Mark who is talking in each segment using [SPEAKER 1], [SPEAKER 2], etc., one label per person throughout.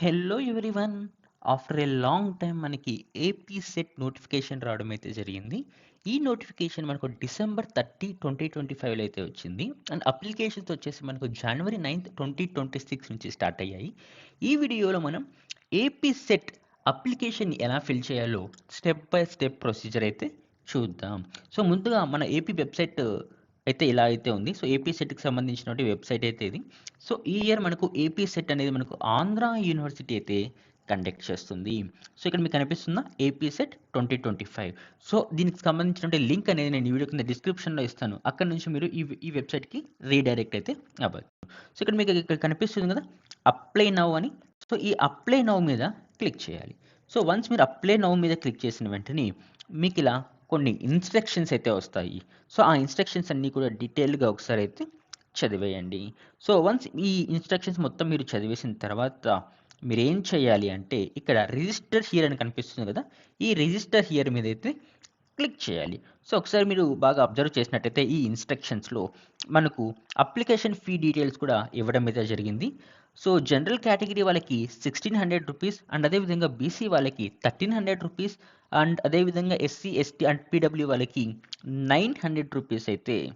[SPEAKER 1] Hello everyone. After a long time మనకి AP SET notification రావడం అయితే జరిగింది. ఈ నోటిఫికేషన్ మనకు డిసెంబర్ థర్టీ ట్వంటీ ట్వంటీ ఫైవ్లో అయితే వచ్చింది. అండ్ అప్లికేషన్స్ వచ్చేసి మనకు January ninth twenty twenty six నుంచి స్టార్ట్ అయ్యాయి. ఈ వీడియోలో మనం ఏపీ సెట్ అప్లికేషన్ ఎలా ఫిల్ చేయాలో స్టెప్ బై స్టెప్ ప్రొసీజర్ అయితే చూద్దాం. సో ముందుగా మన ఏపీ వెబ్సైట్ అయితే ఇలా అయితే ఉంది. సో ఏపీ సెట్కి సంబంధించినటువంటి వెబ్సైట్ అయితే ఇది. సో ఈ ఇయర్ మనకు ఏపీ సెట్ అనేది మనకు ఆంధ్ర యూనివర్సిటీ అయితే కండక్ట్ చేస్తుంది. సో ఇక్కడ మీకు కనిపిస్తుందా AP SET twenty twenty five. So దీనికి సంబంధించిన లింక్ అనేది నేను ఈ వీడియో కింద డిస్క్రిప్షన్లో ఇస్తాను. అక్కడ నుంచి మీరు ఈ ఈ వెబ్సైట్కి రీడైరెక్ట్ అయితే అవ్వచ్చు. సో ఇక్కడ మీకు ఇక్కడ కనిపిస్తుంది కదా అప్లై నవ్ అని. సో ఈ అప్లై నవ్ మీద క్లిక్ చేయాలి. సో వన్స్ మీరు అప్లై నవ్ మీద క్లిక్ చేసిన వెంటనే మీకు ఇలా కొన్ని ఇన్స్ట్రక్షన్స్ అయితే వస్తాయి. సో ఆ ఇన్స్ట్రక్షన్స్ అన్నీ కూడా డీటెయిల్గా ఒకసారి అయితే చదివేయండి. సో వన్స్ ఈ ఇన్స్ట్రక్షన్స్ మొత్తం మీరు చదివేసిన తర్వాత మీరు ఏం చేయాలి అంటే ఇక్కడ రిజిస్టర్ హియర్ అని కనిపిస్తుంది కదా ఈ రిజిస్టర్ హియర్ మీద అయితే క్లిక్ చేయాలి. సో ఒకసారి మీరు బాగా అబ్జర్వ్ చేసినట్టయితే ఈ ఇన్స్ట్రక్షన్స్లో మనకు అప్లికేషన్ ఫీ డీటెయిల్స్ కూడా ఇవ్వడం అయితే జరిగింది. సో జనరల్ కేటగిరీ వాళ్ళకి సిక్స్టీన్ హండ్రెడ్ రూపీస్ అండ్ అదేవిధంగా బీసీ వాళ్ళకి థర్టీన్ హండ్రెడ్ రూపీస్ అండ్ అదేవిధంగా ఎస్సీ ఎస్టీ అండ్ పీడబ్ల్యూ వాళ్ళకి నైన్ హండ్రెడ్ రూపీస్ అయితే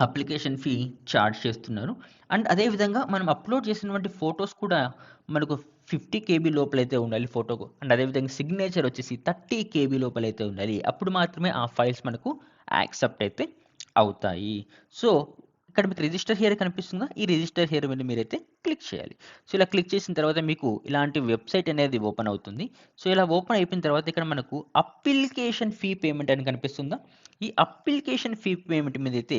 [SPEAKER 1] అప్లికేషన్ ఫీ ఛార్జ్ చేస్తున్నారు. అండ్ అదేవిధంగా మనం అప్లోడ్ చేసినటువంటి ఫొటోస్ కూడా మనకు ఫిఫ్టీ కేబీ లోపలైతే ఉండాలి ఫోటోకు. అండ్ అదేవిధంగా సిగ్నేచర్ వచ్చేసి థర్టీ కేబీ లోపలైతే ఉండాలి. అప్పుడు మాత్రమే ఆ ఫైల్స్ మనకు యాక్సెప్ట్ అయితే అవుతాయి. సో ఇక్కడ మీకు రిజిస్టర్ హియర్ కనిపిస్తుందా? ఈ రిజిస్టర్ హియర్ మీద మీరైతే క్లిక్ చేయాలి. సో ఇలా క్లిక్ చేసిన తర్వాత మీకు ఇలాంటి వెబ్సైట్ అనేది ఓపెన్ అవుతుంది. సో ఇలా ఓపెన్ అయిపోయిన తర్వాత ఇక్కడ మనకు అప్లికేషన్ ఫీ పేమెంట్ అని కనిపిస్తుందా? ఈ అప్లికేషన్ ఫీ పేమెంట్ మీద అయితే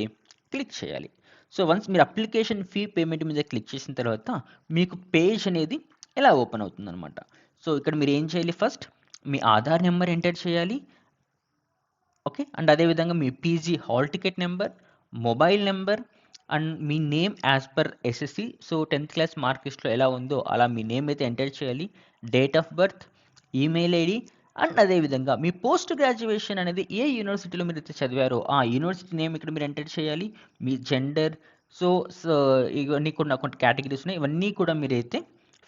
[SPEAKER 1] క్లిక్ చేయాలి. సో వన్స్ మీరు అప్లికేషన్ ఫీ పేమెంట్ మీద క్లిక్ చేసిన తర్వాత మీకు పేజ్ అనేది ఇలా ఓపెన్ అవుతుంది అనమాట సో ఇక్కడ మీరు ఏం చేయాలి ఫస్ట్ మీ ఆధార్ నెంబర్ ఎంటర్ చేయాలి. ఓకే అండ్ అదేవిధంగా మీ PG hall ticket number mobile number and me name as per SSC so tenth class mark లిస్ట్లో ఎలా ఉందో అలా మీ నేమ్ అయితే ఎంటర్ చేయాలి. Date of birth email ID and అదేవిధంగా మీ పోస్ట్ గ్రాడ్యుయేషన్ అనేది ఏ యూనివర్సిటీలో మీరు అయితే చదివారో ఆ యూనివర్సిటీ నేమ్ ఇక్కడ మీరు ఎంటర్ చేయాలి. మీ జెండర్ సో సో ఇవన్నీ కూడా కొన్ని కేటగిరీస్ ఉన్నాయి. ఇవన్నీ కూడా మీరైతే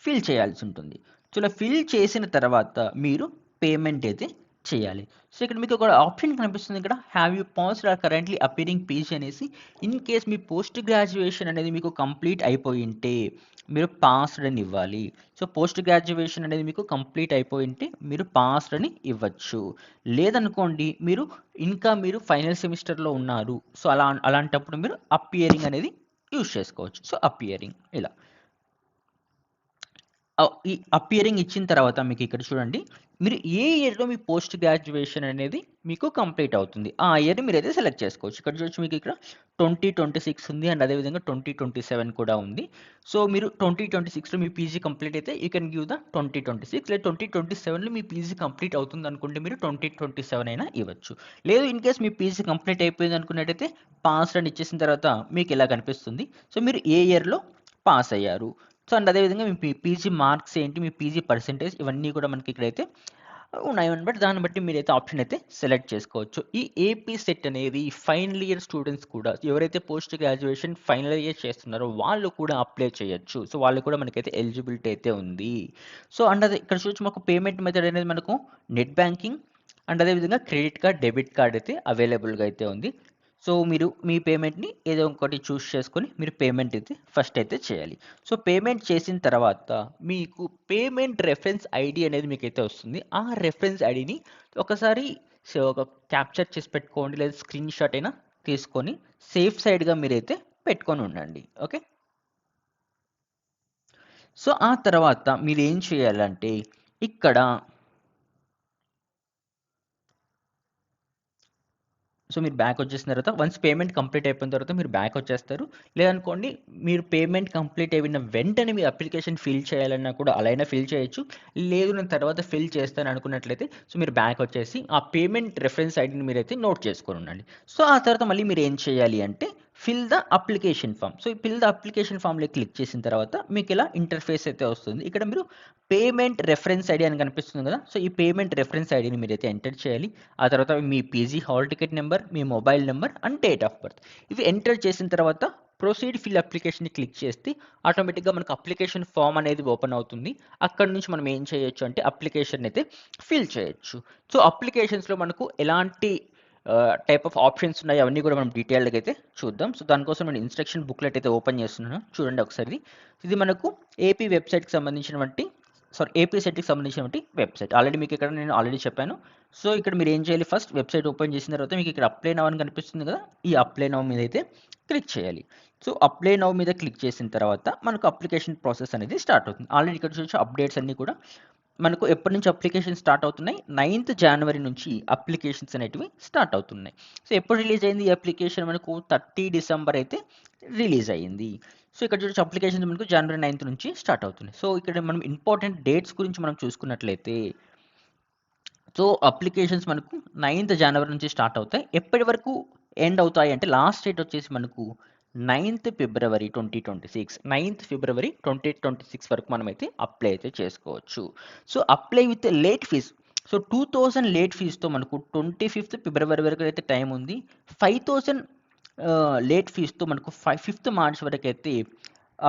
[SPEAKER 1] ఫిల్ చేయాల్సి ఉంటుంది. సో ఇలా ఫిల్ చేసిన తర్వాత మీరు పేమెంట్ అయితే చేయాలి. సో ఇక్కడ మీకు ఒక ఆప్షన్ కనిపిస్తుంది ఇక్కడ. Have you passed or currently appearing PG అనేసి. ఇన్ కేస్ మీ పోస్ట్ గ్రాడ్యుయేషన్ అనేది మీకు కంప్లీట్ అయిపోయి ఉంటే మీరు పాస్డ్ అని ఇవ్వాలి. సో పోస్ట్ గ్రాడ్యుయేషన్ అనేది మీకు కంప్లీట్ అయిపోయి ఉంటే మీరు పాస్డ్ అని ఇవ్వచ్చు. లేదనుకోండి మీరు ఇంకా మీరు ఫైనల్ సెమిస్టర్లో ఉన్నారు. సో అలా అలాంటప్పుడు మీరు అపియరింగ్ అనేది యూజ్ చేసుకోవచ్చు. సో అపియరింగ్ ఇలా. ఈ అపియరింగ్ ఇచ్చిన తర్వాత మీకు ఇక్కడ చూడండి మీరు ఏ ఇయర్లో మీ పోస్ట్ గ్రాడ్యుయేషన్ అనేది మీకు కంప్లీట్ అవుతుంది? ఆ ఇయర్ని మీరు అయితే సెలెక్ట్ చేసుకోవచ్చు. ఇక్కడ చూడొచ్చు మీకు ఇక్కడ ట్వంటీ ట్వంటీ సిక్స్ ఉంది అండ్ అదేవిధంగా ట్వంటీ ట్వంటీ సెవెన్ కూడా ఉంది. సో మీరు ట్వంటీ ట్వంటీ సిక్స్లో మీ పీజీ కంప్లీట్ అయితే you can give the twenty twenty six లేదా ట్వంటీ ట్వంటీ సెవెన్లో మీ పీజీ కంప్లీట్ అవుతుంది అనుకుంటే మీరు ట్వంటీ ట్వంటీ సెవెన్ అయినా ఇవ్వచ్చు. లేదు ఇన్ కేస్ మీ పీజీ కంప్లీట్ అయిపోయింది అనుకున్నట్టయితే పాస్ అని ఇచ్చేసిన తర్వాత మీకు ఇలా కనిపిస్తుంది? సో మీరు ఏ ఇయర్లో పాస్ అయ్యారు? సో అండ్ అదేవిధంగా మీ పీజీ మార్క్స్ ఏంటి? మీ పీజీ పర్సెంటేజ్ ఇవన్నీ కూడా మనకి ఇక్కడైతే ఉన్నాయి. బట్ దాన్ని బట్టి మీరైతే ఆప్షన్ అయితే సెలెక్ట్ చేసుకోవచ్చు. ఈ ఏపీ సెట్ అనేది ఫైనల్ ఇయర్ స్టూడెంట్స్ కూడా ఎవరైతే పోస్ట్ గ్రాడ్యుయేషన్ ఫైనల్ ఇయర్ చేస్తున్నారో వాళ్ళు కూడా అప్లై చేయొచ్చు. సో వాళ్ళు కూడా మనకైతే ఎలిజిబిలిటీ అయితే ఉంది. సో అండ్ అదే ఇక్కడ చూసి మాకు పేమెంట్ మెథడ్ అనేది మనకు నెట్ బ్యాంకింగ్ అండ్ అదేవిధంగా క్రెడిట్ కార్డ్ డెబిట్ కార్డ్ అయితే అవైలబుల్గా అయితే ఉంది. సో మీరు మీ పేమెంట్ని ఏదో ఒకటి చూస్ చేసుకొని మీరు పేమెంట్ అయితే ఫస్ట్ అయితే చేయాలి. సో పేమెంట్ చేసిన తర్వాత మీకు పేమెంట్ రెఫరెన్స్ ఐడి అనేది మీకు అయితే వస్తుంది. ఆ రెఫరెన్స్ ఐడిని ఒకసారి ఒక క్యాప్చర్ చేసి పెట్టుకోండి. లేదా స్క్రీన్ షాట్ అయినా తీసుకొని సేఫ్ సైడ్గా మీరైతే పెట్టుకొని ఉండండి. ఓకే? సో ఆ తర్వాత మీరు ఏం చేయాలంటే ఇక్కడ సో మీరు బ్యాక్ వచ్చేసిన తర్వాత వన్స్ పేమెంట్ కంప్లీట్ అయిపోయిన తర్వాత మీరు బ్యాక్ వచ్చేస్తారు. లేదనుకోండి మీరు పేమెంట్ కంప్లీట్ అయిన వెంటనే మీ అప్లికేషన్ ఫిల్ చేయాలన్నా కూడా అలా అయినా ఫిల్ చేయొచ్చు. లేదు నేను తర్వాత ఫిల్ చేస్తాను అనుకున్నట్లయితే సో మీరు బ్యాక్ వచ్చేసి ఆ పేమెంట్ రెఫరెన్స్ ఐడిని మీరైతే నోట్ చేసుకొని ఉండండి. సో ఆ తర్వాత మళ్ళీ మీరు ఏం చేయాలి అంటే fill the application form so fill the application ఫామ్లో క్లిక్ చేసిన తర్వాత మీకు ఇలా ఇంటర్ఫేస్ అయితే వస్తుంది. ఇక్కడ మీరు పేమెంట్ రెఫరెన్స్ ఐడి అని కనిపిస్తుంది కదా. సో ఈ పేమెంట్ రెఫరెన్స్ ఐడిని మీరైతే ఎంటర్ చేయాలి. ఆ తర్వాత మీ PG hall ticket number me mobile number and date of birth ఇవి ఎంటర్ చేసిన తర్వాత ప్రొసీడ్ ఫిల్ అప్లికేషన్ని క్లిక్ చేస్తే ఆటోమేటిక్గా మనకు అప్లికేషన్ ఫామ్ అనేది ఓపెన్ అవుతుంది. అక్కడ నుంచి మనం ఏం చేయొచ్చు అంటే అప్లికేషన్ అయితే ఫిల్ చేయొచ్చు. సో అప్లికేషన్స్లో మనకు ఎలాంటి టైప్ ఆఫ్ ఆప్షన్స్ ఉన్నాయి. అవన్నీ కూడా మనం డీటెయిల్డ్గా అయితే చూద్దాం. సో దానికోసం నేను ఇన్స్ట్రక్షన్ బుక్లెట్ అయితే ఓపెన్ చేస్తున్నాను. చూడండి ఒకసారి. ఇది మనకు ఏపీ వెబ్సైట్కి సంబంధించినటువంటి సారీ ఏపీ సెట్కి సంబంధించినటువంటి వెబ్సైట్ ఆల్రెడీ మీకు ఇక్కడ నేను ఆల్రెడీ చెప్పాను. సో ఇక్కడ మీరు ఏం చేయాలి? ఫస్ట్ వెబ్సైట్ ఓపెన్ చేసిన తర్వాత మీకు ఇక్కడ అప్లై నవ్ అని కనిపిస్తుంది కదా. ఈ అప్లై నవ్ మీద అయితే క్లిక్ చేయాలి. సో అప్లై నవ్ మీద క్లిక్ చేసిన తర్వాత మనకు అప్లికేషన్ ప్రాసెస్ అనేది స్టార్ట్ అవుతుంది. ఆల్రెడీ ఇక్కడ చూసి అప్డేట్స్ అన్నీ కూడా మనకు ఎప్పటి నుంచి అప్లికేషన్ స్టార్ట్ అవుతున్నాయి? నైన్త్ జనవరి నుంచి అప్లికేషన్స్ అనేటివి స్టార్ట్ అవుతున్నాయి. సో ఎప్పుడు రిలీజ్ అయింది ఈ అప్లికేషన్ మనకు థర్టీ డిసెంబర్ అయితే రిలీజ్ అయ్యింది. సో ఇక్కడ చూడొచ్చు అప్లికేషన్స్ మనకు జనవరి నైన్త్ నుంచి స్టార్ట్ అవుతున్నాయి. సో ఇక్కడ మనం ఇంపార్టెంట్ డేట్స్ గురించి మనం చూసుకున్నట్లయితే సో అప్లికేషన్స్ మనకు నైన్త్ జనవరి నుంచి స్టార్ట్ అవుతాయి. ఎప్పటి వరకు ఎండ్ అవుతాయి అంటే లాస్ట్ డేట్ వచ్చేసి మనకు నైన్త్ ఫిబ్రవరి ట్వంటీ ట్వంటీ సిక్స్. నైన్త్ ఫిబ్రవరి ట్వంటీ ట్వంటీ సిక్స్ వరకు మనమైతే అప్లై అయితే చేసుకోవచ్చు. So apply with late fees. So two thousand late ఫీజ్తో మనకు ట్వంటీ ఫిఫ్త్ ఫిబ్రవరి వరకు అయితే టైం ఉంది. ఫైవ్ థౌజండ్ లేట్ ఫీజ్తో మనకు ఫైవ్ ఫిఫ్త్ మార్చ్ వరకు అయితే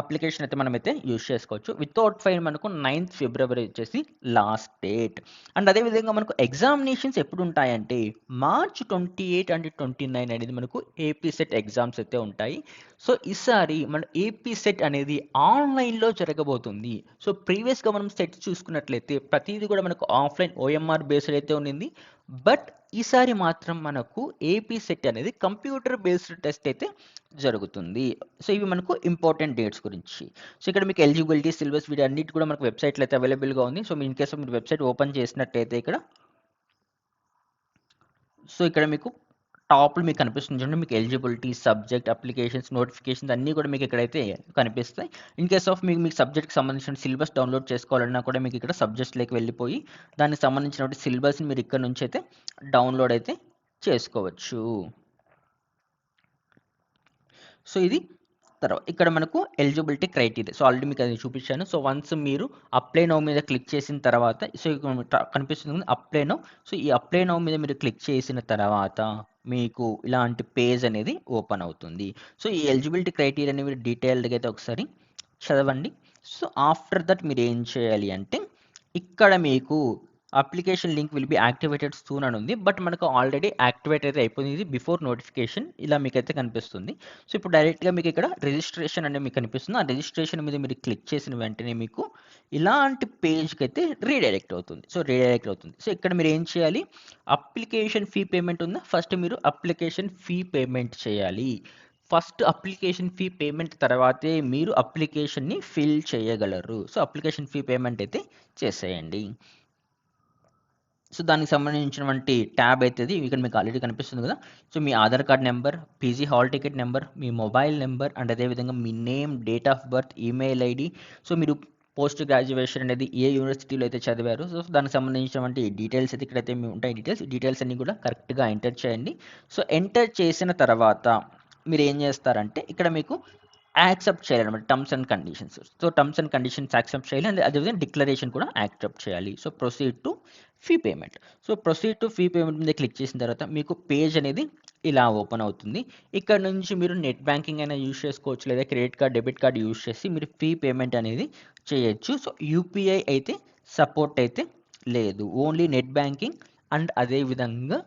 [SPEAKER 1] అప్లికేషన్ అయితే మనమైతే యూజ్ చేసుకోవచ్చు. వితౌట్ ఫైన్ మనకు నైన్త్ ఫిబ్రవరి వచ్చేసి లాస్ట్ డేట్. అండ్ అదేవిధంగా మనకు ఎగ్జామినేషన్స్ ఎప్పుడు ఉంటాయంటే March twenty eight and twenty nine అనేది మనకు ఏపీ సెట్ ఎగ్జామ్స్ అయితే ఉంటాయి. సో ఈసారి మన ఏపీ సెట్ అనేది ఆన్లైన్లో జరగబోతుంది. సో ప్రీవియస్గా మనం సెట్ చూసుకున్నట్లయితే ప్రతిదీ కూడా మనకు ఆఫ్లైన్ ఓఎంఆర్ బేస్డ్ అయితే ఉండింది. బట్ ఈసారి మాత్రం మనకు ఏపీ సెట్ అనేది కంప్యూటర్ బేస్డ్ టెస్ట్ అయితే జరుగుతుంది. సో ఇవి మనకు ఇంపార్టెంట్ డేట్స్ గురించి. సో ఇక్కడ మీకు ఎలిజిబిలిటీ సిలబస్ వీటి అన్నిటి కూడా మనకు వెబ్సైట్లో అయితే అవైలబుల్గా ఉంది. సో ఇన్ కేసు మీరు వెబ్సైట్ ఓపెన్ చేసినట్టయితే ఇక్కడ. సో ఇక్కడ మీకు టాప్లో మీకు కనిపిస్తుంది చూడండి మీకు ఎలిజిబిలిటీ సబ్జెక్ట్ అప్లికేషన్స్ నోటిఫికేషన్స్ అన్నీ కూడా మీకు ఇక్కడైతే కనిపిస్తాయి. ఇన్ కేస్ ఆఫ్ మీకు మీకు సబ్జెక్ట్కి సంబంధించిన సిలబస్ డౌన్లోడ్ చేసుకోవాలన్నా కూడా మీకు ఇక్కడ సబ్జెక్ట్స్లోకి వెళ్ళిపోయి దానికి సంబంధించిన సిలబస్ని మీరు ఇక్కడ నుంచి అయితే డౌన్లోడ్ అయితే చేసుకోవచ్చు. సో ఇది తర్వాత ఇక్కడ మనకు ఎలిజిబిలిటీ క్రైటీరియా. సో ఆల్రెడీ మీకు అది చూపించాను. సో వన్స్ మీరు అప్లై నౌ మీద క్లిక్ చేసిన తర్వాత సో కనిపిస్తుంది అప్లై నౌ. సో ఈ అప్లై నౌ మీద మీరు క్లిక్ చేసిన తర్వాత మీకు ఇలాంటి పేజ్ అనేది ఓపెన్ అవుతుంది. సో ఈ ఎలిజిబిలిటీ క్రైటీరియా అనేవి డీటెయిల్డ్గా అయితే ఒకసారి చదవండి. సో ఆఫ్టర్ దట్ మీరు ఏం చేయాలి అంటే ఇక్కడ మీకు application link will be activated soon అని ఉంది బట్ మనకు ఆల్రెడీ యాక్టివేట్ అయితే అయిపోయింది. ఇది బిఫోర్ నోటిఫికేషన్ ఇలా మీకు అయితే కనిపిస్తుంది. సో ఇప్పుడు డైరెక్ట్గా మీకు ఇక్కడ రిజిస్ట్రేషన్ అనేది మీకు కనిపిస్తుంది. ఆ రిజిస్ట్రేషన్ మీద మీరు క్లిక్ చేసిన వెంటనే మీకు ఇలాంటి పేజ్కి అయితే రీడైరెక్ట్ అవుతుంది. సో రీడైరెక్ట్ అవుతుంది. సో ఇక్కడ మీరు ఏం చేయాలి? అప్లికేషన్ ఫీ పేమెంట్ ఉందా? ఫస్ట్ మీరు అప్లికేషన్ ఫీ పేమెంట్ చేయాలి. ఫస్ట్ అప్లికేషన్ ఫీ పేమెంట్ తర్వాతే మీరు అప్లికేషన్ని ఫిల్ చేయగలరు. సో అప్లికేషన్ ఫీ పేమెంట్ అయితే చేసేయండి. సో దానికి సంబంధించినటువంటి ట్యాబ్ అవుతుంది ఇక్కడ మీకు ఆల్రెడీ కనిపిస్తుంది కదా. So me Aadhaar card number PG hall ticket number me mobile number and అదేవిధంగా మీ name date of birth email ID so మీరు పోస్ట్ గ్రాడ్యుయేషన్ అనేది ఏ యూనివర్సిటీలో అయితే చదివారు సో దానికి సంబంధించినటువంటి డీటెయిల్స్ అయితే ఇక్కడైతే మీ ఉంటాయి. డీటెయిల్స్ డీటెయిల్స్ అన్ని కూడా కరెక్ట్గా ఎంటర్ చేయండి. సో ఎంటర్ చేసిన తర్వాత మీరు ఏం చేస్తారంటే ఇక్కడ మీకు యాక్సెప్ట్ చేయాలన్నమాట terms and conditions so terms and conditions accept చేయాలి. అండ్ అదేవిధంగా డిక్లరేషన్ కూడా యాక్సెప్ట్ చేయాలి. So proceed to fee payment so proceed to fee payment మీద క్లిక్ చేసిన తర్వాత మీకు పేజ్ అనేది ఇలా ఓపెన్ అవుతుంది. ఇక్కడ నుంచి మీరు నెట్ బ్యాంకింగ్ అయినా యూజ్ చేసుకోవచ్చు. లేదా credit card debit card use చేసి మీరు ఫీ పేమెంట్ అనేది చేయొచ్చు. సో యూపీఐ అయితే సపోర్ట్ అయితే లేదు. ఓన్లీ నెట్ బ్యాంకింగ్ అండ్ అదేవిధంగా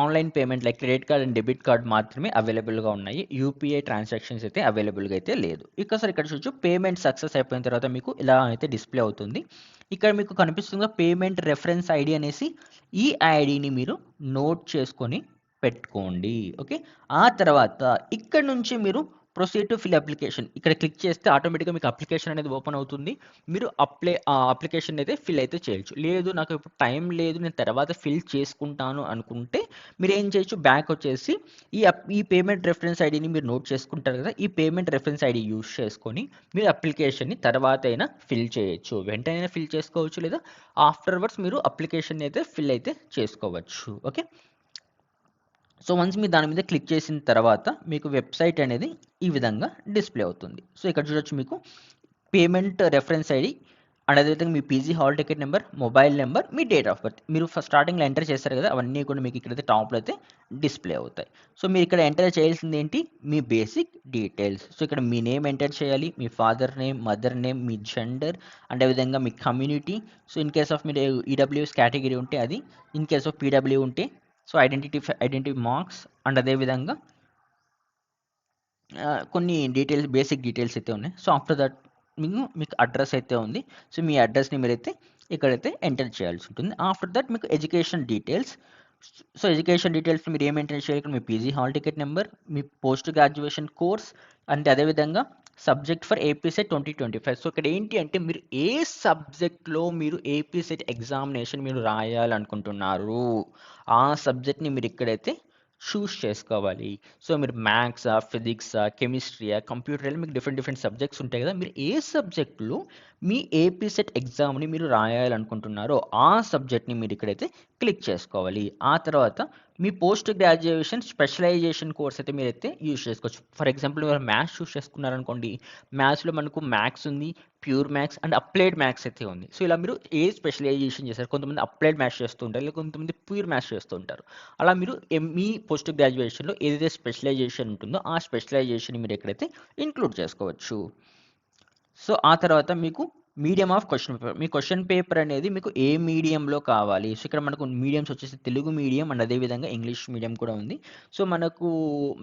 [SPEAKER 1] online payment like credit card and debit card మాత్రమే అవైలబుల్గా ఉన్నాయి. యూపీఐ ట్రాన్సాక్షన్స్ అయితే అవైలబుల్గా అయితే లేదు. ఇక సార్ ఇక్కడ చూడొచ్చు పేమెంట్ సక్సెస్ అయిపోయిన తర్వాత మీకు ఇలా అయితే డిస్ప్లే అవుతుంది. ఇక్కడ మీకు కనిపిస్తుంది పేమెంట్ రెఫరెన్స్ ఐడి అనేసి ఈ ఐడిని మీరు నోట్ చేసుకొని పెట్టుకోండి. ఓకే ఆ తర్వాత ఇక్కడ నుంచి మీరు ప్రొసీడ్ టు ఫిల్ అప్లికేషన్ ఇక్కడ క్లిక్ చేస్తే ఆటోమేటిక్గా మీకు అప్లికేషన్ అనేది ఓపెన్ అవుతుంది. మీరు అప్లై అప్లికేషన్ అయితే ఫిల్ అయితే చేయొచ్చు. లేదు నాకు ఇప్పుడు టైం లేదు నేను తర్వాత ఫిల్ చేసుకుంటాను అనుకుంటే మీరు ఏం చేయొచ్చు? బ్యాక్ వచ్చేసి ఈ అప్- ఈ పేమెంట్ రెఫరెన్స్ ఐడిని మీరు నోట్ చేసుకుంటారు కదా ఈ పేమెంట్ రెఫరెన్స్ ఐడి యూస్ చేసుకొని మీరు అప్లికేషన్ని తర్వాత అయినా ఫిల్ చేయొచ్చు. వెంటనే ఫిల్ చేసుకోవచ్చు లేదా ఆఫ్టర్వర్డ్స్ మీరు అప్లికేషన్ అయితే ఫిల్ అయితే చేసుకోవచ్చు. ఓకే సో వన్స్ మీరు దాని మీద క్లిక్ చేసిన తర్వాత మీకు వెబ్సైట్ అనేది ఈ విధంగా డిస్ప్లే అవుతుంది. సో ఇక్కడ చూడొచ్చు మీకు పేమెంట్ రెఫరెన్స్ ఐడి అండ్ అదేవిధంగా మీ PG hall ticket number mobile number me date of birth మీరు స్టార్టింగ్లో ఎంటర్ చేస్తారు కదా అవన్నీ కూడా మీకు ఇక్కడైతే టాప్లో అయితే డిస్ప్లే అవుతాయి. సో మీరు ఇక్కడ ఎంటర్ చేయాల్సింది ఏంటి? మీ బేసిక్ డీటెయిల్స్ సో ఇక్కడ మీ నేమ్ ఎంటర్ చేయాలి మీ ఫాదర్ నేమ్ మదర్ నేమ్ మీ జెండర్ అండ్ అదేవిధంగా మీ community so in case of మీరు ఈడబ్ల్యూఎస్ కేటగిరీ ఉంటే అది ఇన్ కేస్ ఆఫ్ పీడబ్ల్యూ ఉంటే so identity identity marks and అదేవిధంగా కొన్ని డీటెయిల్స్ బేసిక్ డీటెయిల్స్ అయితే ఉన్నాయి. సో ఆఫ్టర్ దట్ మీకు మీకు అడ్రస్ అయితే ఉంది. సో మీ అడ్రస్ని మీరైతే ఇక్కడైతే ఎంటర్ చేయాల్సి ఉంటుంది. ఆఫ్టర్ దట్ మీకు education details so education details మీరు ఏం ఎంటర్ చేయాలి? ఇక్కడ మీ పీజీ హాల్ టికెట్ నెంబర్ మీ పోస్ట్ గ్రాడ్యుయేషన్ కోర్స్ అంటే అదేవిధంగా subject for AP SET twenty twenty five so ఇక్కడ ఏంటి అంటే మీరు ఏ సబ్జెక్ట్లో మీరు ఏపీసెట్ ఎగ్జామినేషన్ మీరు రాయాలనుకుంటున్నారు ఆ సబ్జెక్ట్ని మీరు ఇక్కడైతే చూస్ చేసుకోవాలి. సో మీరు మ్యాథ్సా ఫిజిక్సా కెమిస్ట్రీయా కంప్యూటర్ మీకు డిఫరెంట్ డిఫరెంట్ సబ్జెక్ట్స్ ఉంటాయి కదా. మీరు ఏ సబ్జెక్టులో మీ ఏపీ సెట్ ఎగ్జామ్ని మీరు రాయాలనుకుంటున్నారో ఆ సబ్జెక్ట్ని మీరు ఇక్కడైతే క్లిక్ చేసుకోవాలి. ఆ తర్వాత మీ పోస్ట్ గ్రాడ్యుయేషన్ స్పెషలైజేషన్ కోర్స్ అయితే మీరైతే యూజ్ చేసుకోవచ్చు. ఫర్ ఎగ్జాంపుల్ మీరు మ్యాథ్స్ చూస్ చేసుకున్నారనుకోండి మ్యాథ్స్లో మనకు మ్యాథ్స్ ఉంది pure maths and applied maths అయితే ఉంది. సో ఇలా మీరు ఏ స్పెషలైజేషన్ చేస్తారు కొంతమంది అప్లైడ్ మ్యాథ్స్ చేస్తూ ఉంటారు లేదా కొంతమంది ప్యూర్ మ్యాథ్స్ చేస్తూ ఉంటారు. అలా మీరు మీ పోస్ట్ గ్రాడ్యుయేషన్లో ఏదైతే స్పెషలైజేషన్ ఉంటుందో ఆ స్పెషలైజేషన్ మీరు ఎక్కడైతే ఇంక్లూడ్ చేసుకోవచ్చు. సో ఆ తర్వాత మీకు మీడియం ఆఫ్ క్వశ్చన్ పేపర్. మీ క్వశ్చన్ పేపర్ అనేది మీకు ఏ మీడియంలో కావాలి? సో ఇక్కడ మనకు మీడియంస్ వచ్చేసి తెలుగు మీడియం అండ్ అదేవిధంగా ఇంగ్లీష్ మీడియం కూడా ఉంది. సో మనకు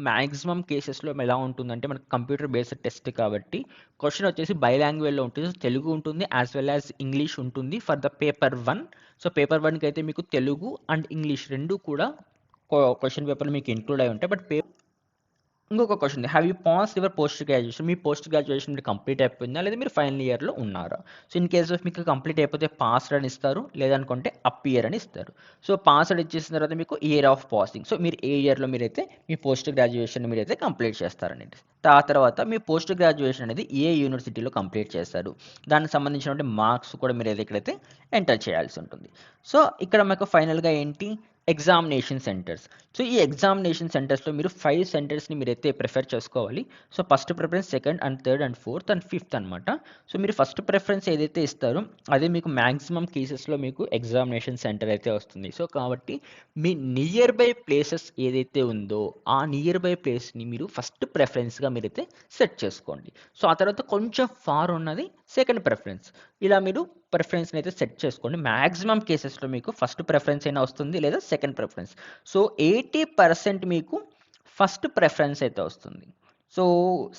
[SPEAKER 1] మ్యాక్సిమం కేసెస్లో ఎలా ఉంటుందంటే మనకు కంప్యూటర్ బేస్డ్ టెస్ట్ కాబట్టి క్వశ్చన్ వచ్చేసి బై లాంగ్వేజ్లో ఉంటుంది. సో తెలుగు ఉంటుంది యాజ్ వెల్ యాజ్ ఇంగ్లీష్ ఉంటుంది for the paper one. So paper వన్కి అయితే మీకు తెలుగు అండ్ ఇంగ్లీష్ రెండు కూడా క్వశ్చన్ పేపర్లు మీకు ఇంక్లూడ్ అయి ఉంటాయి. బట్ పే ఇంకొక question have you pass your post graduation me post graduation మీరు కంప్లీట్ అయిపోయిందా? లేదా మీరు ఫైనల్ ఇయర్లో ఉన్నారా? సో ఇన్ కేస్ ఆఫ్ మీకు కంప్లీట్ అయిపోతే పాస్డ్ అని ఇస్తారు. లేదనుకుంటే అప్ ఇయర్ అని ఇస్తారు. సో పాస్డ్ ఇచ్చేసిన తర్వాత మీకు ఇయర్ ఆఫ్ పాసింగ్ సో మీరు ఏ ఇయర్లో మీరైతే మీ పోస్ట్ గ్రాడ్యుయేషన్ మీరైతే కంప్లీట్ చేస్తారనేది ఆ తర్వాత మీ పోస్ట్ గ్రాడ్యుయేషన్ అనేది ఏ యూనివర్సిటీలో కంప్లీట్ చేస్తారు దానికి సంబంధించినటువంటి మార్క్స్ కూడా మీరు అయితే ఇక్కడైతే ఎంటర్ చేయాల్సి ఉంటుంది. సో ఇక్కడ మాకు ఫైనల్గా ఏంటి? Examination centres. సో ఈ ఎగ్జామినేషన్ సెంటర్స్లో మీరు ఫైవ్ సెంటర్స్ని మీరైతే ప్రిఫర్ చేసుకోవాలి. So first preference second and third and fourth and fifth అనమాట సో మీరు ఫస్ట్ ప్రిఫరెన్స్ ఏదైతే ఇస్తారో అదే మీకు మ్యాక్సిమం కేసెస్లో మీకు ఎగ్జామినేషన్ సెంటర్ అయితే వస్తుంది. సో కాబట్టి మీ నియర్ బై ప్లేసెస్ ఏదైతే ఉందో ఆ నియర్ బై ప్లేస్ని మీరు ఫస్ట్ ప్రిఫరెన్స్గా మీరైతే సెట్ చేసుకోండి. సో ఆ తర్వాత కొంచెం ఫార్ ఉన్నది సెకండ్ ప్రిఫరెన్స్. ఇలా మీరు ప్రిఫరెన్స్ని అయితే సెట్ చేసుకోండి. మ్యాక్సిమం కేసెస్లో మీకు ఫస్ట్ ప్రిఫరెన్స్ అయినా వస్తుంది లేదా second preference so eighty percent మీకు ఫస్ట్ ప్రిఫరెన్స్ అయితే వస్తుంది. సో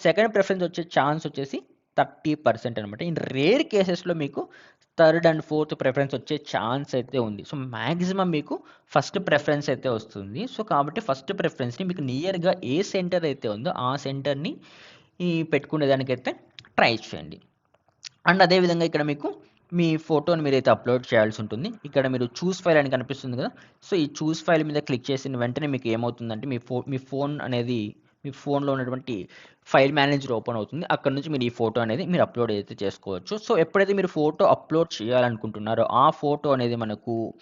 [SPEAKER 1] సెకండ్ ప్రిఫరెన్స్ వచ్చే ఛాన్స్ వచ్చేసి థర్టీ పర్సెంట్ అనమాట ఇన్ రేర్ కేసెస్లో మీకు థర్డ్ అండ్ ఫోర్త్ ప్రిఫరెన్స్ వచ్చే ఛాన్స్ అయితే ఉంది. సో మ్యాక్సిమం మీకు ఫస్ట్ ప్రిఫరెన్స్ అయితే వస్తుంది. సో కాబట్టి ఫస్ట్ ప్రిఫరెన్స్ని మీకు నియర్గా ఏ సెంటర్ అయితే ఉందో ఆ సెంటర్ని ఈ పెట్టుకునే దానికైతే ట్రై చేయండి. అండ్ అదేవిధంగా ఇక్కడ మీకు మీ ఫోటోని మీరైతే అప్లోడ్ చేయాల్సి ఉంటుంది. ఇక్కడ మీరు చూస్ ఫైల్ అని కనిపిస్తుంది కదా. సో ఈ చూస్ ఫైల్ మీద క్లిక్ చేసిన వెంటనే మీకు ఏమవుతుందంటే మీ ఫో మీ ఫోన్ అనేది మీ ఫోన్లో ఉన్నటువంటి ఫైల్ మేనేజర్ ఓపెన్ అవుతుంది. అక్కడ నుంచి మీరు ఈ ఫోటో అనేది మీరు అప్లోడ్ అయితే చేసుకోవచ్చు. సో ఎప్పుడైతే మీరు ఫోటో అప్లోడ్ చేయాలనుకుంటున్నారో ఆ ఫోటో అనేది మనకు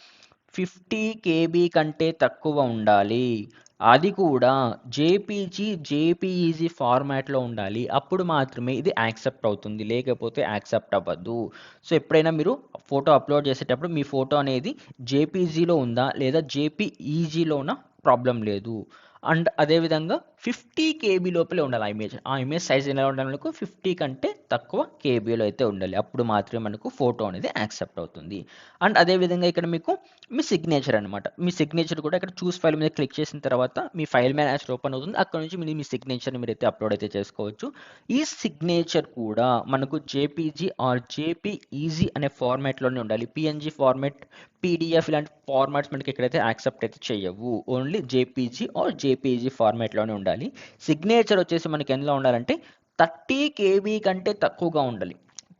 [SPEAKER 1] ఫిఫ్టీ కేబీ కంటే తక్కువ ఉండాలి. అది కూడా జేపీజీ జేపీఈజీ ఫార్మాట్లో ఉండాలి. అప్పుడు మాత్రమే ఇది యాక్సెప్ట్ అవుతుంది. లేకపోతే యాక్సెప్ట్ అవ్వద్దు సో ఎప్పుడైనా మీరు ఫోటో అప్లోడ్ చేసేటప్పుడు మీ ఫోటో అనేది జేపీజీలో ఉందా? లేదా జేపీఈజీలోనా? ప్రాబ్లం లేదు. అండ్ అదేవిధంగా ఫిఫ్టీ కేబీ లోపలే ఉండాలి ఆ ఇమేజ్. ఆ ఇమేజ్ సైజ్ ఎలా ఉండాలి మనకు ఫిఫ్టీ కంటే తక్కువ కేబీలో అయితే ఉండాలి. అప్పుడు మాత్రమే మనకు ఫోటో అనేది యాక్సెప్ట్ అవుతుంది. అండ్ అదేవిధంగా ఇక్కడ మీకు మీ సిగ్నేచర్ అనమాట మీ సిగ్నేచర్ కూడా ఇక్కడ చూస్ ఫైల్ మీద క్లిక్ చేసిన తర్వాత మీ ఫైల్ మేనేజర్ ఓపెన్ అవుతుంది. అక్కడ నుంచి మీరు మీ సిగ్నేచర్ని మీరు అయితే అప్లోడ్ అయితే చేసుకోవచ్చు. ఈ సిగ్నేచర్ కూడా మనకు జేపీజీ ఆర్ జేపీఈజీ అనే ఫార్మాట్లోనే ఉండాలి. పిఎన్జీ ఫార్మాట్ పీడిఎఫ్ ఇలాంటి ఫార్మాట్స్ మనకి ఎక్కడైతే యాక్సెప్ట్ అయితే చేయవు. ఓన్లీ జేపీజీ ఆర్ జేపీజీ ఫార్మాట్లోనే ఉండాలి. సిగ్నేచర్ వచ్చేసి మనకి ఎందులో ఉండాలంటే థర్టీ కేబీ కంటే తక్కువగా ఉండాలి.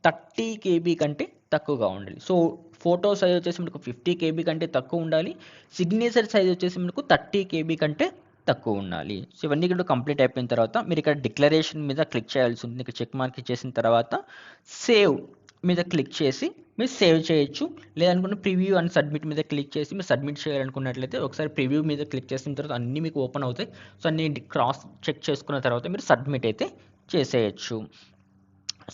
[SPEAKER 1] థర్టీ కేబీ కంటే తక్కువగా ఉండాలి. సో ఫోటో సైజ్ వచ్చేసి మనకు ఫిఫ్టీ కేబీ కంటే తక్కువ ఉండాలి. సిగ్నేచర్ సైజ్ వచ్చేసి మనకు థర్టీ కేబీ కంటే తక్కువ ఉండాలి. సో ఇవన్నీ కూడా కంప్లీట్ అయిపోయిన తర్వాత మీరు ఇక్కడ డిక్లరేషన్ మీద క్లిక్ చేయాల్సి ఉంటుంది ఇక్కడ చెక్ మార్క్ చేసిన తర్వాత సేవ్ మీద క్లిక్ చేసి మీరు సేవ్ చేయొచ్చు. లేదనుకుంటే ప్రివ్యూ అండ్ సబ్మిట్ మీద క్లిక్ చేసి మీరు సబ్మిట్ చేయాలనుకున్నట్లయితే ఒకసారి ప్రివ్యూ మీద క్లిక్ చేసిన తర్వాత అన్నీ మీకు ఓపెన్ అవుతాయి. సో అన్ని క్రాస్ చెక్ చేసుకున్న తర్వాత మీరు సబ్మిట్ అయితే చేసేయచ్చు.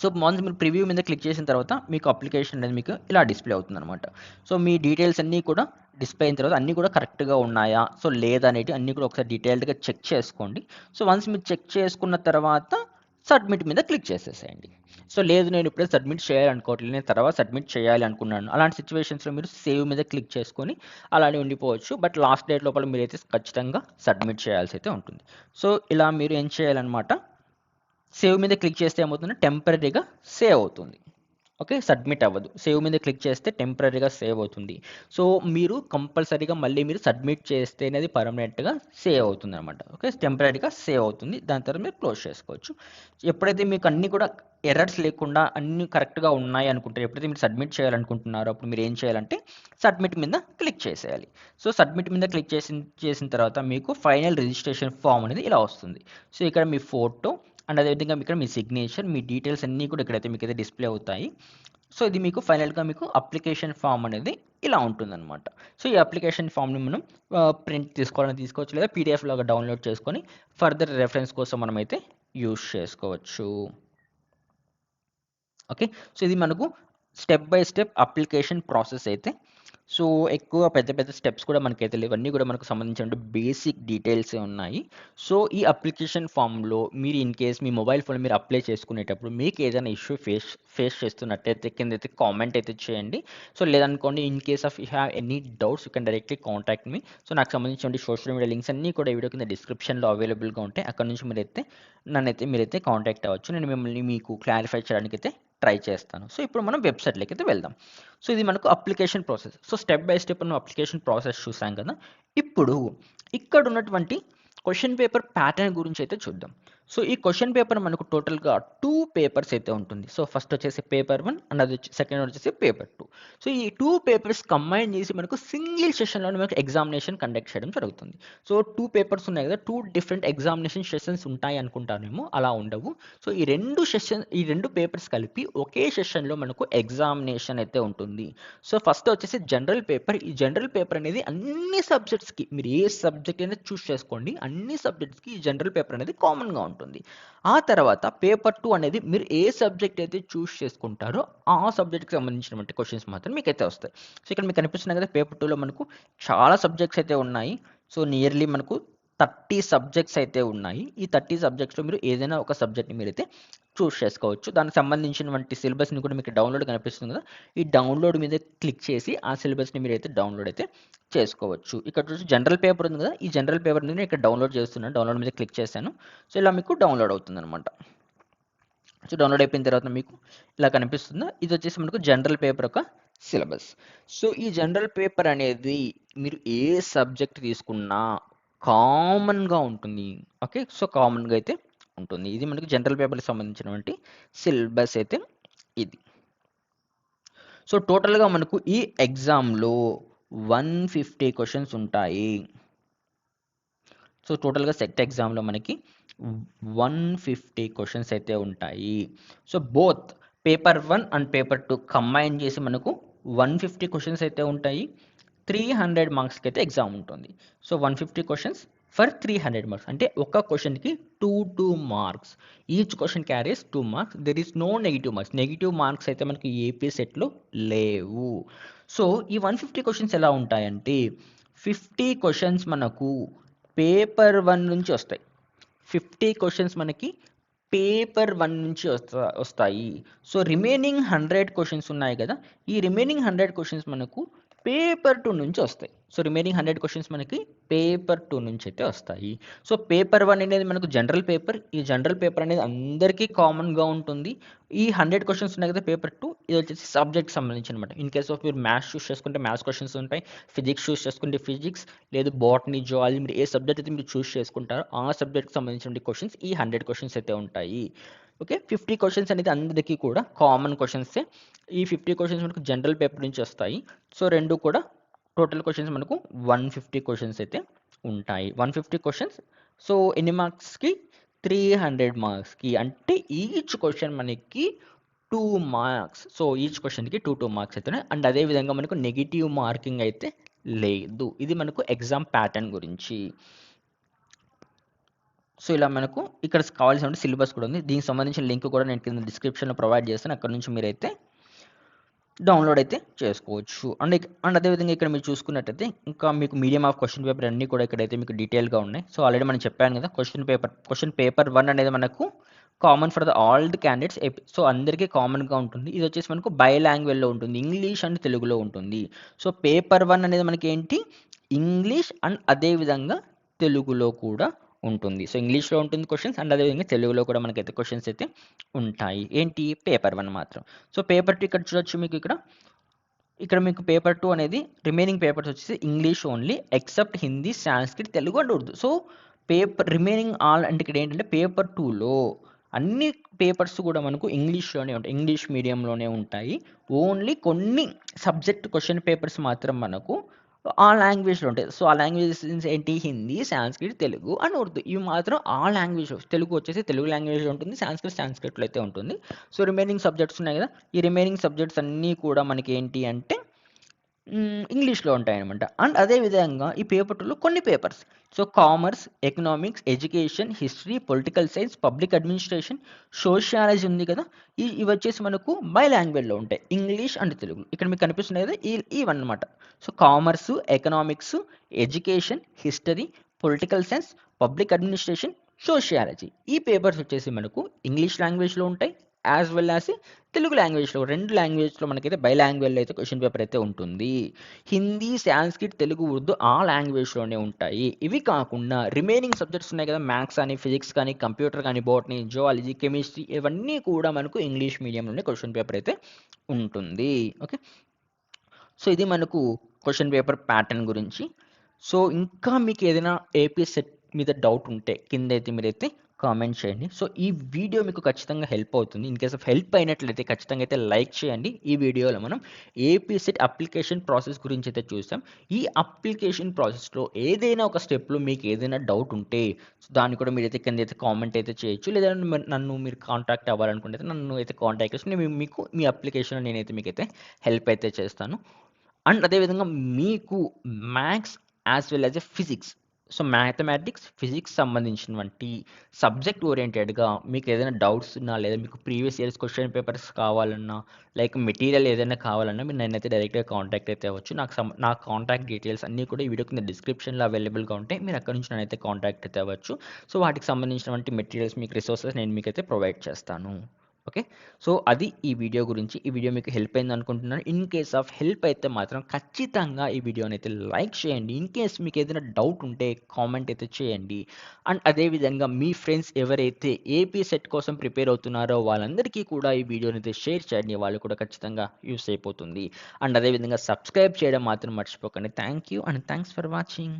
[SPEAKER 1] సో వన్స్ మీరు ప్రివ్యూ మీద క్లిక్ చేసిన తర్వాత మీకు అప్లికేషన్ అనేది మీకు ఇలా డిస్ప్లే అవుతుంది అనమాట సో మీ డీటెయిల్స్ అన్నీ కూడా డిస్ప్లే అయిన తర్వాత అన్నీ కూడా కరెక్ట్గా ఉన్నాయా? సో లేదనేటి అన్నీ కూడా ఒకసారి డీటెయిల్డ్గా చెక్ చేసుకోండి. సో వన్స్ మీరు చెక్ చేసుకున్న తర్వాత సబ్మిట్ మీద క్లిక్ చేసేసేయండి. సో లేదు నేను ఇప్పుడే సబ్మిట్ చేయాలనుకోవట్లేదు నేను తర్వాత సబ్మిట్ చేయాలి అనుకున్నాను. అలాంటి సిచ్యువేషన్స్లో మీరు సేవ్ మీద క్లిక్ చేసుకొని అలానే ఉండిపోవచ్చు. బట్ లాస్ట్ డేట్ లోపల మీరైతే ఖచ్చితంగా సబ్మిట్ చేయాల్సి అయితే ఉంటుంది. సో ఇలా మీరు ఏం చేయాలన్నమాట? సేవ్ మీద క్లిక్ చేస్తే ఏమవుతుంది? టెంపరీగా సేవ్ అవుతుంది. ఓకే సబ్మిట్ అవ్వదు. సేవ్ మీద క్లిక్ చేస్తే టెంపరీగా సేవ్ అవుతుంది. సో మీరు కంపల్సరీగా మళ్ళీ మీరు సబ్మిట్ చేస్తే అనేది పర్మనెంట్గా సేవ్ అవుతుంది అనమాట ఓకే టెంపరీగా సేవ్ అవుతుంది. దాని తర్వాత మీరు క్లోజ్ చేసుకోవచ్చు. ఎప్పుడైతే మీకు అన్నీ కూడా ఎర్రర్స్ లేకుండా అన్నీ కరెక్ట్గా ఉన్నాయి అనుకుంటారు ఎప్పుడైతే మీరు సబ్మిట్ చేయాలనుకుంటున్నారో అప్పుడు మీరు ఏం చేయాలంటే సబ్మిట్ మీద క్లిక్ చేసేయాలి. సో సబ్మిట్ మీద క్లిక్ చేసిన చేసిన తర్వాత మీకు ఫైనల్ రిజిస్ట్రేషన్ ఫామ్ అనేది ఇలా వస్తుంది. సో ఇక్కడ మీ ఫోటో అండ్ అదేవిధంగా ఇక్కడ మీ సిగ్నేచర్ మీ డీటెయిల్స్ అన్నీ కూడా ఇక్కడైతే మీకు అయితే డిస్ప్లే అవుతాయి. సో ఇది మీకు ఫైనల్గా మీకు అప్లికేషన్ ఫామ్ అనేది ఇలా ఉంటుందన్నమాట. సో ఈ అప్లికేషన్ ఫామ్ని మనం ప్రింట్ తీసుకోవాలని తీసుకోవచ్చు లేదా పీడిఎఫ్ లాగా డౌన్లోడ్ చేసుకొని ఫర్దర్ రెఫరెన్స్ కోసం మనమైతే యూజ్ చేసుకోవచ్చు. ఓకే సో ఇది మనకు step by step application process అయితే సో ఎక్కువ పెద్ద పెద్ద స్టెప్స్ కూడా మనకైతే లేవు. అన్నీ కూడా మనకు సంబంధించిన బేసిక్ డీటెయిల్సే ఉన్నాయి. సో ఈ అప్లికేషన్ ఫామ్లో మీరు ఇన్ కేస్ మీ మొబైల్ ఫోన్ మీరు అప్లై చేసుకునేటప్పుడు మీకు ఏదైనా ఇష్యూ ఫేస్ ఫేస్ చేస్తున్నట్టయితే కింద అయితే కామెంట్ అయితే చేయండి. సో లేదనుకోండి in case of you have any doubts you can directly contact me. So నాకు సంబంధించిన సోషల్ మీడియా లింక్స్ అన్నీ కూడా ఈ వీడియో కింద డిస్క్రిప్షన్లో అవైలబుల్గా ఉంటాయి. అక్కడ నుంచి మీరైతే నన్నైతే మీరైతే కాంటాక్ట్ అవ్వచ్చు. నేను మిమ్మల్ని మీకు క్లారిఫై చేయడానికి అయితే ట్రై చేస్తాను. సో ఇప్పుడు మనం వెబ్సైట్లోకి అయితే వెళ్దాం. సో ఇది మనకు application process. So step by step మనం అప్లికేషన్ ప్రాసెస్ చూసాం కదా. ఇప్పుడు ఇక్కడ ఉన్నటువంటి క్వశ్చన్ పేపర్ ప్యాటర్న్ గురించి అయితే చూద్దాం. సో ఈ క్వశ్చన్ పేపర్ మనకు టోటల్గా టూ పేపర్స్ అయితే ఉంటుంది. సో ఫస్ట్ వచ్చేసి పేపర్ వన్ అండ్ అది సెకండ్ వచ్చేసి పేపర్ టూ సో ఈ టూ పేపర్స్ కంబైన్ చేసి మనకు సింగిల్ సెషన్లో మనకు ఎగ్జామినేషన్ కండక్ట్ చేయడం జరుగుతుంది. సో టూ పేపర్స్ ఉన్నాయి కదా టూ డిఫరెంట్ ఎగ్జామినేషన్ సెషన్స్ ఉంటాయి అనుకుంటానేమో అలా ఉండవు. సో ఈ రెండు సెషన్ ఈ రెండు పేపర్స్ కలిపి ఒకే సెషన్లో మనకు ఎగ్జామినేషన్ అయితే ఉంటుంది. సో ఫస్ట్ వచ్చేసి జనరల్ పేపర్ ఈ జనరల్ పేపర్ అనేది అన్ని సబ్జెక్ట్స్కి మీరు ఏ సబ్జెక్ట్ అయినా చూస్ చేసుకోండి అన్ని సబ్జెక్ట్స్కి ఈ జనరల్ పేపర్ అనేది కామన్గా ఉంటుంది. ఆ తర్వాత పేపర్ టూ అనేది మీరు ఏ సబ్జెక్ట్ అయితే చూస్ చేసుకుంటారో ఆ సబ్జెక్ట్కి సంబంధించినటువంటి క్వశ్చన్స్ మాత్రం మీకు అయితే వస్తాయి. సో ఇక్కడ మీకు కనిపిస్తున్నాయి కదా పేపర్ టూలో మనకు చాలా సబ్జెక్ట్స్ అయితే ఉన్నాయి. సో నియర్లీ మనకు థర్టీ సబ్జెక్ట్స్ అయితే ఉన్నాయి. ఈ థర్టీ సబ్జెక్ట్స్లో మీరు ఏదైనా ఒక సబ్జెక్ట్ని మీరైతే చూస్ చేసుకోవచ్చు. దానికి సంబంధించినటువంటి సిలబస్ని కూడా మీకు డౌన్లోడ్ కనిపిస్తుంది కదా. ఈ డౌన్లోడ్ మీద క్లిక్ చేసి ఆ సిలబస్ని మీరు అయితే డౌన్లోడ్ అయితే చేసుకోవచ్చు. ఇక్కడ చూసి జనరల్ పేపర్ ఉంది కదా. ఈ జనరల్ పేపర్ నేను ఇక్కడ డౌన్లోడ్ చేస్తున్నాను. డౌన్లోడ్ మీద క్లిక్ చేశాను. సో ఇలా మీకు డౌన్లోడ్ అవుతుంది అనమాట సో డౌన్లోడ్ అయిపోయిన తర్వాత మీకు ఇలా కనిపిస్తుంది? ఇది వచ్చేసి మనకు జనరల్ పేపర్ ఒక సిలబస్. సో ఈ జనరల్ పేపర్ అనేది మీరు ఏ సబ్జెక్ట్ తీసుకున్నా కామన్గా ఉంటుంది. ఓకే? సో కామన్గా అయితే ఉంటుంది. ఇది మనకి జనరల్ పేపర్కి సంబంధించినటువంటి సిలబస్ అయితే ఇది. సో టోటల్గా మనకు ఈ ఎగ్జామ్లో వన్ ఫిఫ్టీ క్వశ్చన్స్ ఉంటాయి. సో టోటల్గా సెట్ ఎగ్జామ్లో మనకి వన్ ఫిఫ్టీ క్వశ్చన్స్ అయితే ఉంటాయి. So both paper one and paper two combine చేసి మనకు వన్ ఫిఫ్టీ క్వశ్చన్స్ అయితే ఉంటాయి. త్రీ హండ్రెడ్ మార్క్స్కి అయితే ఎగ్జామ్ ఉంటుంది so one fifty questions for three hundred marks అంటే ఒక క్వశ్చన్కి two two marks each question carries two marks there is no negative marks negative marks అయితే మనకి ఏపీ సెట్లో లేవు. సో ఈ వన్ ఫిఫ్టీ క్వశ్చన్స్ ఎలా ఉంటాయంటే ఫిఫ్టీ క్వశ్చన్స్ మనకు పేపర్ వన్ నుంచి వస్తాయి. ఫిఫ్టీ క్వశ్చన్స్ మనకి పేపర్ వన్ నుంచి వస్తా వస్తాయి. సో రిమైనింగ్ హండ్రెడ్ క్వశ్చన్స్ ఉన్నాయి కదా. ఈ రిమైనింగ్ హండ్రెడ్ క్వశ్చన్స్ మనకు పేపర్ టూ నుంచి వస్తాయి. సో రిమైనింగ్ హండ్రెడ్ క్వశ్చన్స్ మనకి పేపర్ టూ నుంచి అయితే వస్తాయి. సో పేపర్ వన్ అనేది మనకు జనరల్ పేపర్ ఈ జనరల్ పేపర్ అనేది అందరికీ కామన్గా ఉంటుంది. ఈ హండ్రెడ్ క్వశ్చన్స్ ఉన్నాయి కదా పేపర్ టూ. ఇది వచ్చేసి సబ్జెక్ట్ సంబంధించి అనమాట ఇన్ కేస్ ఆఫ్ మీరు మ్యాథ్స్ చూస్ చేసుకుంటే మ్యాథ్స్ క్వశ్చన్స్ ఉంటాయి. ఫిజిక్స్ చూస్ చేసుకుంటే ఫిజిక్స్ లేదు బాటనీ జువాలజీ మీరు ఏ సబ్జెక్ట్ అయితే మీరు చూస్ చేసుకుంటారో ఆ సబ్జెక్ట్కి సంబంధించిన క్వశ్చన్స్ ఈ హండ్రెడ్ క్వశ్చన్స్ అయితే ఉంటాయి. ఓకే ఫిఫ్టీ క్వశ్చన్స్ అనేది అందరికీ కూడా కామన్ క్వశ్చన్సే ఈ ఫిఫ్టీ క్వశ్చన్స్ మనకు జనరల్ పేపర్ నుంచి వస్తాయి. సో రెండు కూడా టోటల్ క్వశ్చన్స్ మనకు వన్ ఫిఫ్టీ క్వశ్చన్స్ అయితే ఉంటాయి. వన్ ఫిఫ్టీ క్వశ్చన్స్ సో ఎన్ని మార్క్స్కి త్రీ హండ్రెడ్ మార్క్స్కి అంటే ఈచ్ క్వశ్చన్ మనకి టూ మార్క్స్ సో ఈచ్ క్వశ్చన్కి టూ టూ మార్క్స్ అయితే అండ్ అదేవిధంగా మనకు నెగిటివ్ మార్కింగ్ అయితే లేదు. ఇది మనకు ఎగ్జామ్ ప్యాటర్న్ గురించి. సో ఇలా మనకు ఇక్కడ కావాల్సిన సిలబస్ కూడా ఉంది. దీనికి సంబంధించిన లింక్ కూడా నేను కింద డిస్క్రిప్షన్లో ప్రొవైడ్ చేస్తాను. అక్కడ నుంచి మీరైతే డౌన్లోడ్ అయితే చేసుకోవచ్చు. అండ్ అండ్ అదేవిధంగా ఇక్కడ మీరు చూసుకున్నట్టయితే ఇంకా మీకు మీడియం ఆఫ్ క్వశ్చన్ పేపర్ అన్నీ కూడా ఇక్కడైతే మీకు డీటెయిల్గా ఉన్నాయి. సో ఆల్రెడీ మనం చెప్పాను కదా question paper question paper one అనేది మనకు common for the all the candidates so అందరికీ కామన్గా ఉంటుంది. ఇది వచ్చేసి మనకు బై లాంగ్వేజ్లో ఉంటుంది ఇంగ్లీష్ అండ్ తెలుగులో ఉంటుంది. సో పేపర్ వన్ అనేది మనకి ఏంటి ఇంగ్లీష్ అండ్ అదేవిధంగా తెలుగులో కూడా ఉంటుంది. సో ఇంగ్లీష్లో ఉంటుంది క్వశ్చన్స్ అండ్ అదేవిధంగా తెలుగులో కూడా మనకైతే క్వశ్చన్స్ అయితే ఉంటాయి. ఏంటి? పేపర్ వన్ మాత్రం. సో పేపర్ టూ ఇక్కడ చూడొచ్చు మీకు ఇక్కడ. ఇక్కడ మీకు పేపర్ టూ అనేది రిమైనింగ్ పేపర్స్ వచ్చేసి English only except Hindi Sanskrit Telugu and Urdu. So paper remaining all అంటే ఇక్కడ ఏంటంటే పేపర్ టూలో అన్ని పేపర్స్ కూడా మనకు ఇంగ్లీష్లోనే ఉంటాయి. ఇంగ్లీష్ మీడియంలోనే ఉంటాయి. ఓన్లీ కొన్ని సబ్జెక్ట్ క్వశ్చన్ పేపర్స్ మాత్రం మనకు ఆ లాంగ్వేజ్లో ఉంటాయి. సో ఆ లాంగ్వేజెస్ ఏంటి? హిందీ సాంస్క్రిట్ తెలుగు అండ్ ఉర్దూ. ఇవి మాత్రం ఆ లాంగ్వేజ్ తెలుగు వచ్చేసి తెలుగు లాంగ్వేజ్లో ఉంటుంది సాంస్క్రిట్ సాంస్క్రిట్లో అయితే ఉంటుంది. సో రిమైనింగ్ సబ్జెక్ట్స్ ఉన్నాయి కదా. ఈ రిమైనింగ్ సబ్జెక్ట్స్ అన్నీ కూడా మనకి ఏంటి అంటే ఇంగ్లీష్లో ఉంటాయన్నమాట. అండ్ అదేవిధంగా ఈ పేపర్ టూలో కొన్ని papers. So commerce economics education history political science public administration sociology ఉంది కదా. ఈ ఇవి వచ్చేసి మనకు బై లాంగ్వేజ్లో ఉంటాయి. English and Telugu. ఇక్కడ మీకు కనిపిస్తున్నాయి కదా ఈ ఇవన్నమాట. So commerce economics education history political science public administration sociology. ఈ పేపర్స్ వచ్చేసి మనకు ఇంగ్లీష్ లాంగ్వేజ్లో ఉంటాయి యాజ్ వెల్ యాజ్ తెలుగు లాంగ్వేజ్లో రెండు లాంగ్వేజ్లో మనకైతే బై లాంగ్వేజ్లో అయితే క్వశ్చన్ పేపర్ అయితే ఉంటుంది. హిందీ సాంస్క్రిట్ తెలుగు ఉర్దూ ఆ లాంగ్వేజ్లోనే ఉంటాయి. ఇవి కాకుండా రిమైనింగ్ సబ్జెక్ట్స్ ఉన్నాయి కదా మ్యాథ్స్ కానీ ఫిజిక్స్ కానీ కంప్యూటర్ కానీ బోటనీ జువాలజీ కెమిస్ట్రీ ఇవన్నీ కూడా మనకు ఇంగ్లీష్ మీడియంలోనే క్వశ్చన్ పేపర్ అయితే ఉంటుంది. ఓకే సో ఇది మనకు క్వశ్చన్ పేపర్ ప్యాటర్న్ గురించి. సో ఇంకా మీకు ఏదైనా ఏపీ సెట్ మీద డౌట్ ఉంటే కింద అయితే మీరైతే కామెంట్ చేయండి. సో ఈ వీడియో మీకు ఖచ్చితంగా హెల్ప్ అవుతుంది. ఇన్ కేస్ ఆఫ్ హెల్ప్ అయినట్లయితే ఖచ్చితంగా అయితే లైక్ చేయండి. ఈ వీడియోలో మనం ఏపీసెట్ అప్లికేషన్ ప్రాసెస్ గురించి అయితే చూసాం. ఈ అప్లికేషన్ ప్రాసెస్లో ఏదైనా ఒక స్టెప్లో మీకు ఏదైనా డౌట్ ఉంటే సో దాన్ని కూడా మీరైతే కింద అయితే కామెంట్ అయితే చేయొచ్చు. లేదా నన్ను మీరు కాంటాక్ట్ అవ్వాలనుకుంటే అయితే నన్ను అయితే కాంటాక్ట్ చేసి నేను మీకు మీ అప్లికేషన్లో నేనైతే మీకైతే హెల్ప్ అయితే చేస్తాను. అండ్ అదేవిధంగా మీకు maths as well as a physics so mathematics physics సంబంధించినటువంటి సబ్జెక్ట్ ఓరియంటెడ్గా మీకు ఏదైనా డౌట్స్ ఉన్నా లేదా మీకు ప్రీవియస్ ఇయర్స్ క్వశ్చన్ పేపర్స్ కావాలన్నా లైక్ మెటీరియల్ ఏదైనా కావాలన్నా మీరు నన్నైతే డైరెక్ట్గా కాంటాక్ట్ అయితే అవ్వచ్చు. నాకు నా కాంటాక్ట్ డీటెయిల్స్ అన్నీ కూడా ఈ వీడియో కింద డిస్క్రిప్షన్లో అవైలబుల్గా ఉంటాయి మీరు అక్కడ నుంచి నన్నైతే కాంటాక్ట్ అయితే అవ్వచ్చు. సో వాటికి సంబంధించినటువంటి మెటీరియల్స్ మీకు రిసోర్సెస్ నేను మీకైతే ప్రొవైడ్ చేస్తాను. ఓకే? సో అది ఈ వీడియో గురించి. ఈ వీడియో మీకు హెల్ప్ అయింది అనుకుంటున్నాను. ఇన్ కేస్ ఆఫ్ హెల్ప్ అయితే మాత్రం ఖచ్చితంగా ఈ వీడియోని అయితే లైక్ చేయండి. ఇన్ కేస్ మీకు ఏదైనా డౌట్ ఉంటే కామెంట్ అయితే చేయండి. అండ్ అదేవిధంగా మీ ఫ్రెండ్స్ ఎవరైతే ఏపీ సెట్ కోసం ప్రిపేర్ అవుతున్నారో వాళ్ళందరికీ కూడా ఈ వీడియోని అయితే షేర్ చేయండి. వాళ్ళు కూడా ఖచ్చితంగా యూస్ అయిపోతుంది. అండ్ అదేవిధంగా సబ్స్క్రైబ్ చేయడం మాత్రం మర్చిపోకండి. Thank you and thanks for watching.